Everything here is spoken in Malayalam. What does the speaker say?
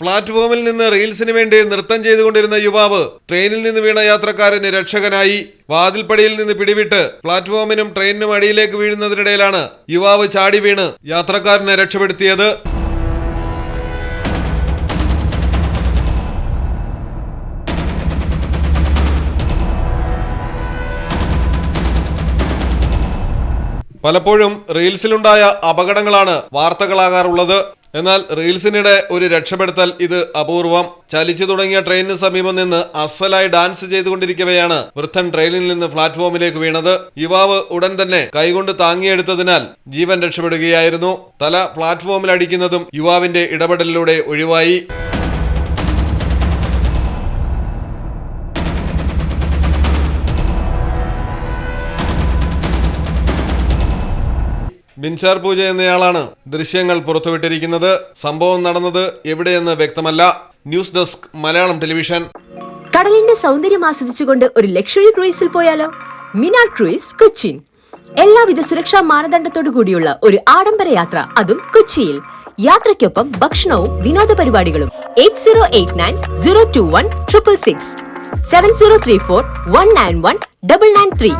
പ്ലാറ്റ്ഫോമിൽ നിന്ന് റീൽസിന് വേണ്ടി നൃത്തം ചെയ്തുകൊണ്ടിരുന്ന യുവാവ് ട്രെയിനിൽ നിന്ന് വീണ യാത്രക്കാരന് രക്ഷകനായി. വാതിൽപ്പടിയിൽ നിന്ന് പിടിവിട്ട് പ്ലാറ്റ്ഫോമിനും ട്രെയിനിനും അടിയിലേക്ക് വീഴുന്നതിനിടയിലാണ് യുവാവ് ചാടി വീണ് യാത്രക്കാരനെ രക്ഷപ്പെടുത്തിയത്. പലപ്പോഴും റീൽസിലുണ്ടായ അപകടങ്ങളാണ് വാർത്തകളാകാറുള്ളത്. എന്നാൽ റീൽസിനിടെ ഒരു രക്ഷപ്പെടുത്തൽ ഇത് അപൂർവം. ചലിച്ചു തുടങ്ങിയ ട്രെയിനിന് സമീപം നിന്ന് അസലായി ഡാൻസ് ചെയ്തുകൊണ്ടിരിക്കവെയാണ് വൃദ്ധൻ ട്രെയിനിൽ നിന്ന് പ്ലാറ്റ്ഫോമിലേക്ക് വീണത്. യുവാവ് ഉടൻ തന്നെ കൈകൊണ്ട് താങ്ങിയെടുത്തതിനാൽ ജീവൻ രക്ഷപ്പെടുകയായിരുന്നു. തല പ്ലാറ്റ്ഫോമിൽ അടിക്കുന്നതും യുവാവിന്റെ ഇടപെടലിലൂടെ ഒഴിവായി. ബിൻചാർ പൂജ എന്നയാളാണ് ദൃശ്യങ്ങൾ പുറത്തുവിട്ടിരിക്കുന്നത്. സംഭവം നടന്നത് എവിടെയെന്ന് വ്യക്തമല്ല. News desk Malayalam television. കടലിന്റെ സൗന്ദര്യം ആസ്വദിച്ചുകൊണ്ട് ഒരു ലക്ഷറി ക്രൂയിസിൽ പോയാലോ? മിനാർ ക്രൂയിസ് കൊച്ചിൻ എല്ലാവിധ സുരക്ഷാ മാനദണ്ഡത്തോടു കൂടിയുള്ള ഒരു ആഡംബര യാത്ര അതും കൊച്ചിയിൽ. യാത്രയ്ക്കൊപ്പം ഭക്ഷണവും വിനോദ പരിപാടികളും. Eight zero eight nine zero two one triple six. Seven zero three four one nine one double nine three.